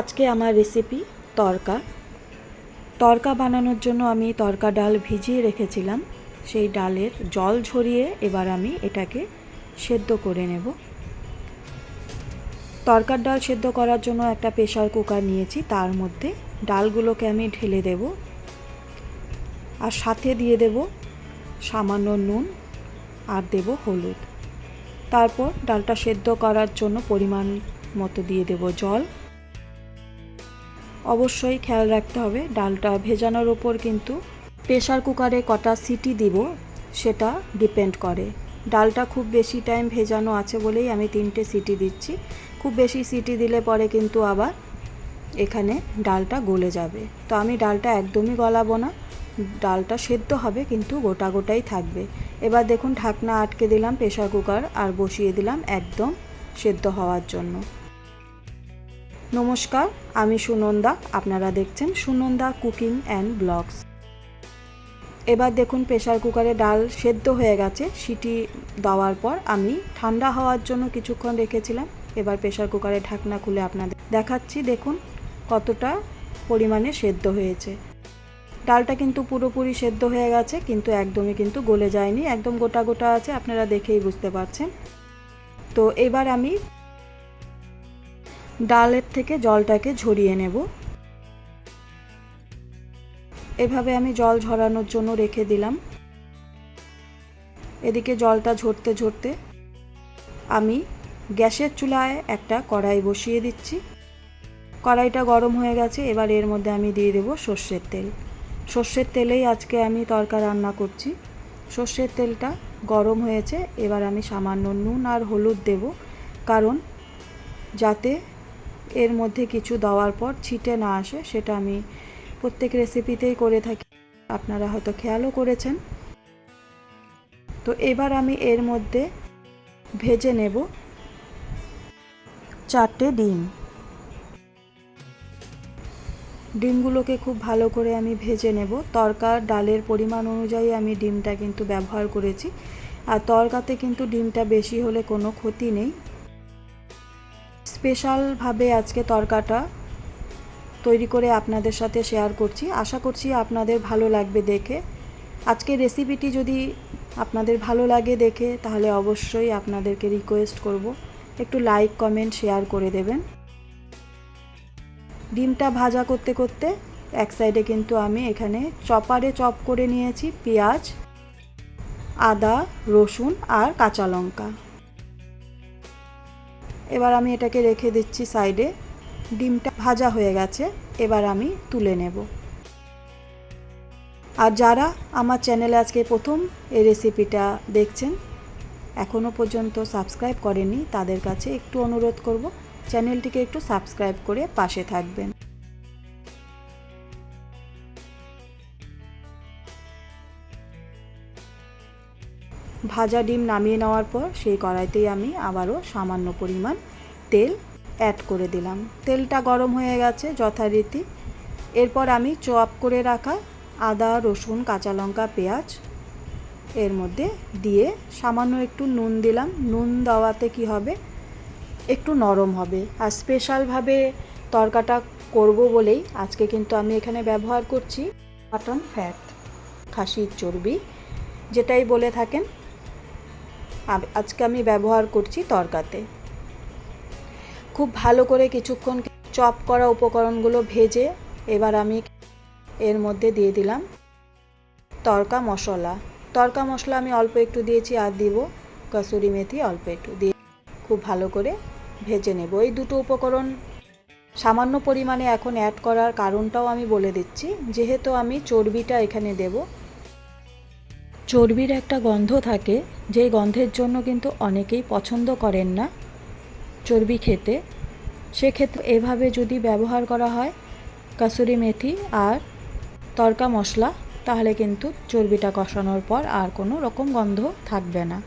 আজকে আমার রেসিপি তরকা। তরকা বানানোর জন্য আমি তরকা ডাল ভিজিয়ে রেখেছিলাম। সেই ডালের জল ঝরিয়ে এবার আমি এটাকে সেদ্ধ করে নেব। তরকার ডাল সেদ্ধ করার জন্য একটা প্রেশার কুকার নিয়েছি। তার মধ্যে ডালগুলোকে আমি ঢেলে দেব। আর সাথে দিয়ে দেব সামান্য নুন আর দেব হলুদ। তারপর ডালটা সেদ্ধ করার জন্য পরিমাণ মতো দিয়ে দেব জল। অবশ্যই খেয়াল রাখতে হবে। ডালটা ভেজানোর ওপর কিন্তু প্রেশার কুকারে কটা সিটি দিব, সেটা ডিপেন্ড করে। ডালটা খুব বেশি টাইম ভেজানো আছে বলেই আমি তিনটে সিটি দিচ্ছি। খুব বেশি সিটি দিলে পরে কিন্তু আবার এখানে ডালটা গলে যাবে। তো আমি ডালটা একদমই গলাবো না। ডালটা সেদ্ধ হবে কিন্তু গোটা গোটাই থাকবে। এবার দেখুন ঢাকনা আটকে দিলাম প্রেশার কুকার আর বসিয়ে দিলাম একদম সেদ্ধ হওয়ার জন্য। নমস্কার, আমি সুনন্দা। আপনারা দেখছেন সুনন্দা কুকিং অ্যান্ড ব্লগস। এবার দেখুন প্রেশার কুকারে ডাল সেদ্ধ হয়ে গেছে। সিটি দেওয়ার পর আমি ঠান্ডা হওয়ার জন্য কিছুক্ষণ রেখেছিলাম। এবার প্রেশার কুকারে ঢাকনা খুলে আপনাদের দেখাচ্ছি। দেখুন কতটা পরিমাণে সেদ্ধ হয়েছে। ডালটা কিন্তু পুরোপুরি সেদ্ধ হয়ে গেছে, কিন্তু একদমই কিন্তু গলে যায়নি। একদম গোটা গোটা আছে, আপনারা দেখেই বুঝতে পারছেন। তো এবার আমি ডালের থেকে জলটাকে ঝরিয়ে নেব। এভাবে আমি জল ঝরানোর জন্য রেখে দিলাম। এদিকে জলটা ঝরতে ঝরতে আমি গ্যাসের চুলায় একটা কড়াই বসিয়ে দিচ্ছি। কড়াইটা গরম হয়ে গেছে, এবার এর মধ্যে আমি দিয়ে দেবো সর্ষের তেল। সর্ষের তেলেই আজকে আমি তরকা রান্না করছি। সর্ষের তেলটা গরম হয়েছে, এবার আমি সামান্য নুন আর হলুদ দেব। কারণ যাতে এর মধ্যে কিছু দেওয়ার পর ছিটে না আসে, সেটা আমি প্রত্যেক রেসিপিতেই করে থাকি। আপনারা হয়তো খেয়ালও করেছেন। তো এবার আমি এর মধ্যে ভেজে নেব চারটে ডিম। ডিমগুলোকে খুব ভালো করে আমি ভেজে নেব। তরকার ডালের পরিমাণ অনুযায়ী আমি ডিমটা কিন্তু ব্যবহার করেছি। আর তরকাতে কিন্তু ডিমটা বেশি হলে কোনো ক্ষতি নেই। স্পেশালভাবে আজকে তরকাটা তৈরি করে আপনাদের সাথে শেয়ার করছি। আশা করছি আপনাদের ভালো লাগবে দেখে। আজকে রেসিপিটি যদি আপনাদের ভালো লাগে দেখে, তাহলে অবশ্যই আপনাদেরকে রিকোয়েস্ট করব। একটু লাইক কমেন্ট শেয়ার করে দেবেন। ডিমটা ভাজা করতে করতে এক সাইডে কিন্তু আমি এখানে চপারে চপ করে নিয়েছি, পেঁয়াজ, আদা, রসুন আর কাঁচা লঙ্কা। এবার আমি এটাকে রেখে দিচ্ছি সাইডে। ডিমটা ভাজা হয়ে গেছে, এবার আমি তুলে নেব। আর যারা আমার চ্যানেলে আজকে প্রথম এই রেসিপিটা দেখছেন এখনও পর্যন্ত সাবস্ক্রাইব করেনি তাদের কাছে একটু অনুরোধ করব, চ্যানেলটিকে একটু সাবস্ক্রাইব করে পাশে থাকবেন। ভাজা ডিম নামিয়ে নেওয়ার পর সেই কড়াইতেই আমি আবারও সামান্য পরিমাণ তেল অ্যাড করে দিলাম। তেলটা গরম হয়ে গেছে যথারীতি। এরপর আমি চপ করে রাখা আদা, রসুন, কাঁচা লঙ্কা, পেঁয়াজ এর মধ্যে দিয়ে সামান্য একটু নুন দিলাম। নুন দেওয়াতে কি হবে? একটু নরম হবে। আর স্পেশালভাবে তরকাটা করব বলেই আজকে কিন্তু আমি এখানে ব্যবহার করছি মাটন ফ্যাট খাসির চর্বি, যেটাই বলে থাকেন। আজকে আমি ব্যবহার করছি তরকাতে। খুব ভালো করে কিছুক্ষণ চপ করা উপকরণগুলো ভেজে এবার আমি এর মধ্যে দিয়ে দিলাম তরকা মশলা। তরকা মশলা আমি অল্প একটু দিয়েছি আর দিব কসুরি মেথি অল্প একটু দিয়ে খুব ভালো করে ভেজে নেব। এই দুটো উপকরণ সামান্য পরিমাণে এখন অ্যাড করার কারণটাও আমি বলে দিচ্ছি। যেহেতু আমি চর্বিটা এখানে দেব চর্বির একটা গন্ধ থাকে, যেই গন্ধের জন্য কিন্তু অনেকেই পছন্দ করেন না চর্বি খেতে। সেক্ষেত্রে এভাবে যদি ব্যবহার করা হয়, কাসুরি মেথি আর তরকা মশলা, তাহলে কিন্তু চর্বিটা কষানোর পর আর কোনো রকম গন্ধ থাকবে না।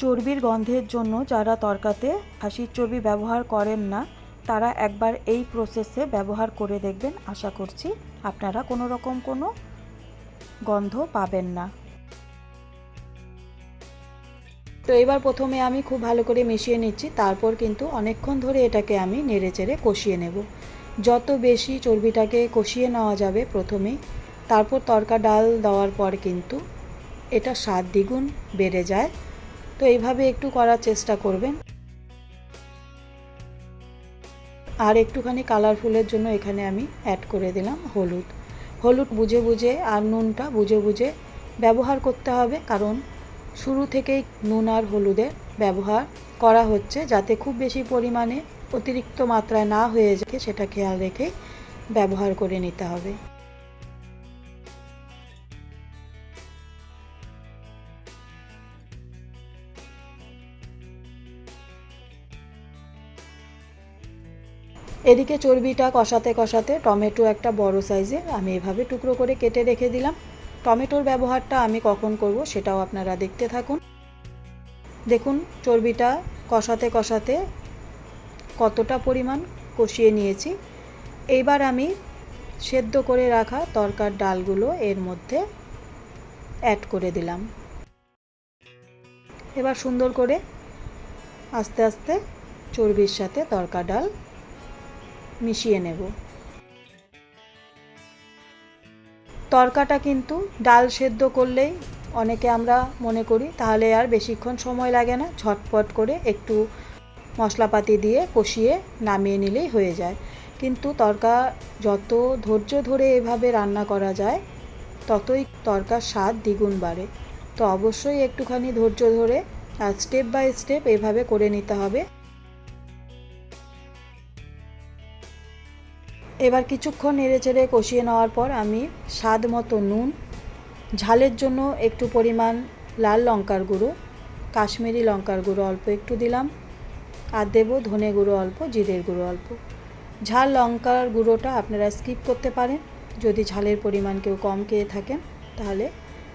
চর্বির গন্ধের জন্য যারা তরকাতে খাসির চর্বি ব্যবহার করেন না, তারা একবার এই প্রসেসে ব্যবহার করে দেখবেন। আশা করছি আপনারা কোনো রকম কোনো গন্ধ পাবেন না। তো এবার প্রথমে আমি খুব ভালো করে মিশিয়ে নিচ্ছি, তারপর কিন্তু অনেকক্ষণ ধরে এটাকে আমি নেড়ে চেড়ে কষিয়ে নেব। যত বেশি চর্বিটাকে কষিয়ে নেওয়া যাবে প্রথমেই, তারপর তরকা ডাল দেওয়ার পর কিন্তু এটা স্বাদ দ্বিগুণ বেড়ে যায়। তো এইভাবে একটু করার চেষ্টা করবেন। আর একটুখানি কালারফুলের জন্য এখানে আমি অ্যাড করে দিলাম হলুদ। হলুদ বুঝে বুঝে আর নুনটা বুঝে বুঝে ব্যবহার করতে হবে, কারণ শুরু থেকেই নুন আর হলুদের ব্যবহার করা হচ্ছে যাতে খুব বেশি পরিমাণে অতিরিক্ত মাত্রায় না হয়ে যায়, সেটা খেয়াল রেখে ব্যবহার করে নিতে হবে। এদিকে চর্বিটা কষাতে কষাতে টমেটো একটা বড় সাইজের, আমি এভাবে টুকরো করে কেটে রেখে দিলাম। টমেটোর ব্যবহারটা আমি কখন করব সেটাও আপনারা দেখতে থাকুন। দেখুন চর্বিটা কষাতে কষাতে কতটা পরিমাণ কষিয়ে নিয়েছি। এইবার আমি সেদ্ধ করে রাখা তরকার ডালগুলো এর মধ্যে অ্যাড করে দিলাম। এবার সুন্দর করে আস্তে আস্তে চর্বির সাথে তরকা ডাল মিশিয়ে নেব। তরকাটা কিন্তু ডাল সেদ্ধ করলেই অনেকে আমরা মনে করি, তাহলে আর বেশিক্ষণ সময় লাগে না, ঝটপট করে একটু মশলাপাতি দিয়ে কষিয়ে নামিয়ে নিলেই হয়ে যায়। কিন্তু তরকা যত ধৈর্য ধরে এভাবে রান্না করা যায়, ততই তরকার স্বাদ দ্বিগুণ বাড়ে। তো অবশ্যই একটুখানি ধৈর্য ধরে, আর স্টেপ বাই স্টেপ এভাবে করে নিতে হবে। এবার কিছুক্ষণ নেড়ে চেড়ে কষিয়ে নেওয়ার পর আমি স্বাদ মতো নুন, ঝালের জন্য একটু পরিমাণ লাল লঙ্কার গুঁড়ো, কাশ্মীরি লঙ্কার গুঁড়ো অল্প একটু দিলাম আর দেবো ধনে গুঁড়ো অল্প, জিরের গুঁড়ো অল্প। ঝাল লঙ্কার গুঁড়োটা আপনারা স্কিপ করতে পারেন, যদি ঝালের পরিমাণ কেউ কম খেয়ে থাকেন, তাহলে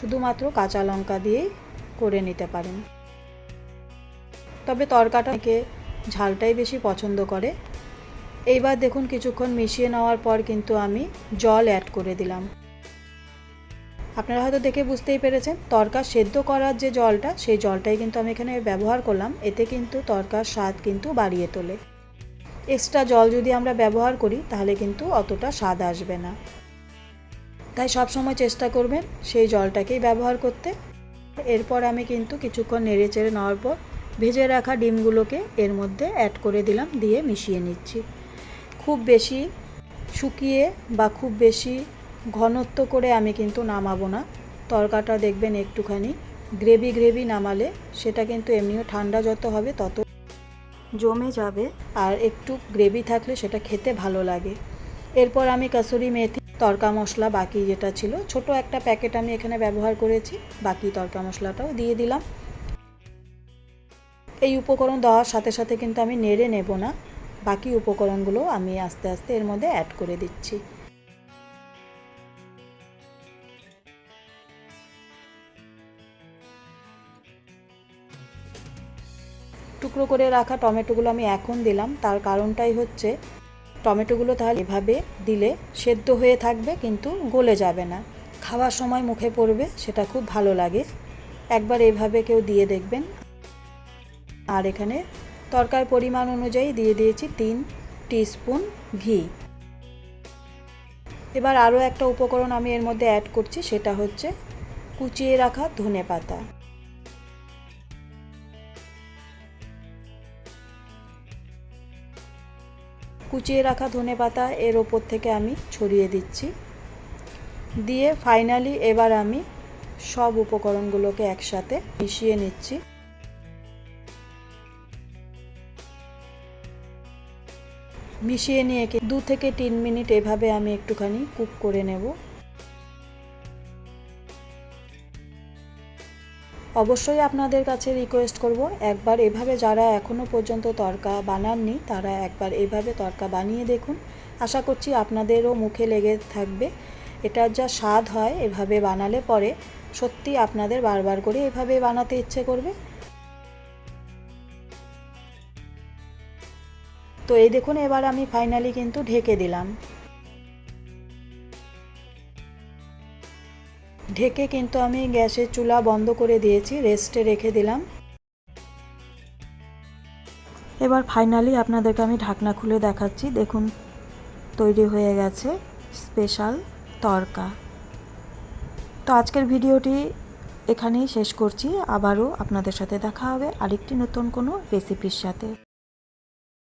শুধুমাত্র কাঁচা লঙ্কা দিয়েই করে নিতে পারেন। তবে তরকাটাকে ঝালটাই বেশি পছন্দ করে। এইবার দেখুন কিছুক্ষণ মিশিয়ে নেওয়ার পর কিন্তু আমি জল অ্যাড করে দিলাম। আপনারা হয়তো দেখে বুঝতেই পেরেছেন, তরকা সেদ্ধ করার যে জলটা, সেই জলটাই কিন্তু আমি এখানে ব্যবহার করলাম। এতে কিন্তু তরকার স্বাদ কিন্তু বাড়িয়ে তোলে। এক্সট্রা জল যদি আমরা ব্যবহার করি, তাহলে কিন্তু অতটা স্বাদ আসবে না। তাই সবসময় চেষ্টা করবেন সেই জলটাকেই ব্যবহার করতে। এরপর আমি কিন্তু কিছুক্ষণ নেড়ে চেড়ে নেওয়ার পর, ভেজে রাখা ডিমগুলোকে এর মধ্যে অ্যাড করে দিলাম, দিয়ে মিশিয়ে নিচ্ছি। খুব বেশি শুকিয়ে বা খুব বেশি ঘনত্ব করে আমি কিন্তু নামাবো না। তরকাটা দেখবেন একটুখানি গ্রেভি গ্রেভি নামালে সেটা কিন্তু এমনিও ঠান্ডা যত হবে তত জমে যাবে আর একটু গ্রেভি থাকলে সেটা খেতে ভালো লাগে। এরপর আমি কাসুরি মেথি, তরকা মশলা বাকি যেটা ছিল, ছোট একটা প্যাকেট আমি এখানে ব্যবহার করেছি, বাকি তরকা মশলাটাও দিয়ে দিলাম। এই উপকরণ দেওয়ার সাথে সাথে কিন্তু আমি নেড়ে নেব না। বাকি উপকরণগুলো আমি আস্তে আস্তে এর মধ্যে অ্যাড করে দিচ্ছি। টুকরো করে রাখা টমেটোগুলো আমি এখন দিলাম। তার কারণটাই হচ্ছে, টমেটোগুলো তাহলে এভাবে দিলে সেদ্ধ হয়ে থাকবে কিন্তু গলে যাবে না। খাওয়ার সময় মুখে পড়বে, সেটা খুব ভালো লাগে। একবার এভাবে কেউ দিয়ে দেখবেন। আর এখানে তরকার পরিমাণ অনুযায়ী দিয়ে দিয়েছি তিন টিস্পুন ঘি। এবার আরও একটা উপকরণ আমি এর মধ্যে অ্যাড করছি, সেটা হচ্ছে কুচিয়ে রাখা ধনে পাতা। কুচিয়ে রাখা ধনে পাতা এর ওপর থেকে আমি ছড়িয়ে দিচ্ছি। দিয়ে ফাইনালি এবার আমি সব উপকরণগুলোকে একসাথে মিশিয়ে নিচ্ছি। মিশিয়ে নিয়ে দু থেকে তিন মিনিট এভাবে আমি একটুখানি কুক করে নেব। অবশ্যই আপনাদের কাছে রিকোয়েস্ট করব, একবার এভাবে যারা এখনও পর্যন্ত তরকা বানাননি, তারা একবার এভাবে তরকা বানিয়ে দেখুন। আশা করছি আপনাদেরও মুখে লেগে থাকবে। এটার যা স্বাদ হয় এভাবে বানালে পরে সত্যি আপনাদের বারবার করে এভাবে বানাতে ইচ্ছে করবে। তো এই দেখুন, এবার আমি ফাইনালি কিন্তু ঢেকে দিলাম। ঢেকে কিন্তু আমি গ্যাসের চুলা বন্ধ করে দিয়েছি রেস্টে রেখে দিলাম। এবার ফাইনালি আপনাদেরকে আমি ঢাকনা খুলে দেখাচ্ছি। দেখুন, তৈরি হয়ে গেছে স্পেশাল তরকা। তো আজকের ভিডিওটি এখানেই শেষ করছি। আবারও আপনাদের সাথে দেখা হবে আরেকটি নতুন কোনো রেসিপির সাথে।